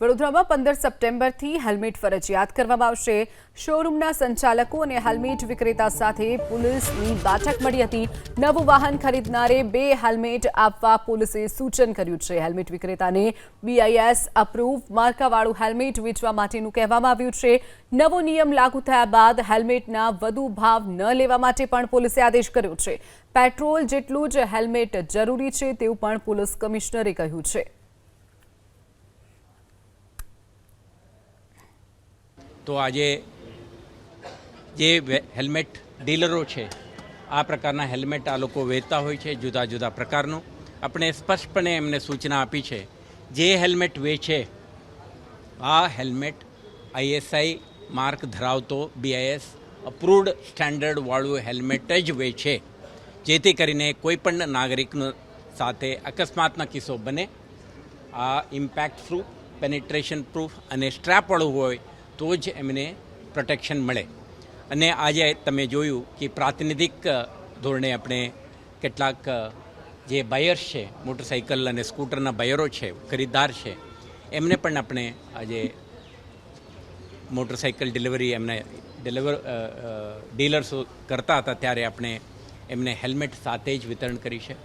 વડોદરામાં પંદર સપ્ટેમ્બરથી હેલ્મેટ ફરજિયાત કરવામાં આવશે. શોરૂમના સંચાલકો અને હેલ્મેટ વિક્રેતા સાથે પોલીસની બેઠક મળી હતી. નવું વાહન ખરીદનારે બે હેલ્મેટ આપવા પોલીસે સૂચન કર્યું છે. હેલ્મેટ વિક્રેતાને બીઆઈએસ અપ્રૂવ માર્કાવાળું હેલ્મેટ વેચવા માટેનું કહેવામાં આવ્યું છે. નવો નિયમ લાગુ થયા બાદ હેલ્મેટના વધુ ભાવ ન લેવા માટે પણ પોલીસે આદેશ કર્યો છે. પેટ્રોલ જેટલું જ હેલ્મેટ જરૂરી છે તેવું પણ પોલીસ કમિશનરે કહ્યું છે. તો આજે જે હેલ્મેટ ડીલરો છે, આ પ્રકારના હેલ્મેટ આ લોકો વેચતા હોય છે જુદા જુદા પ્રકારનું. આપણે સ્પષ્ટપણે એમને સૂચના આપી છે, જે હેલ્મેટ વેચે, આ હેલ્મેટ આઈએસઆઈ માર્ક ધરાવતો બીઆઈએસ અપ્રૂવડ સ્ટાન્ડર્ડવાળું હેલ્મેટ જ વેચે, જેથી કરીને કોઈપણ નાગરિકનો સાથે અકસ્માતના કિસ્સો બને. આ ઇમ્પેક્ટ પ્રૂફ, પેનિટ્રેશન પ્રૂફ અને સ્ટ્રેપવાળું હોય તો જ એમને પ્રોટેક્શન મળે. અને આજે તમે જોયું કે પ્રાતિનિધિક ધોરણે આપણે કેટલાક જે બાયર્સ છે મોટરસાઇકલ અને સ્કૂટરના બાયરો છે, ખરીદદાર છે, એમને પણ આપણે આજે મોટરસાઇકલ ડિલિવરી એમને ડિલિવર ડીલર્સો કરતા હતા, ત્યારે આપણે એમને હેલ્મેટ સાથે જ વિતરણ કરી છે.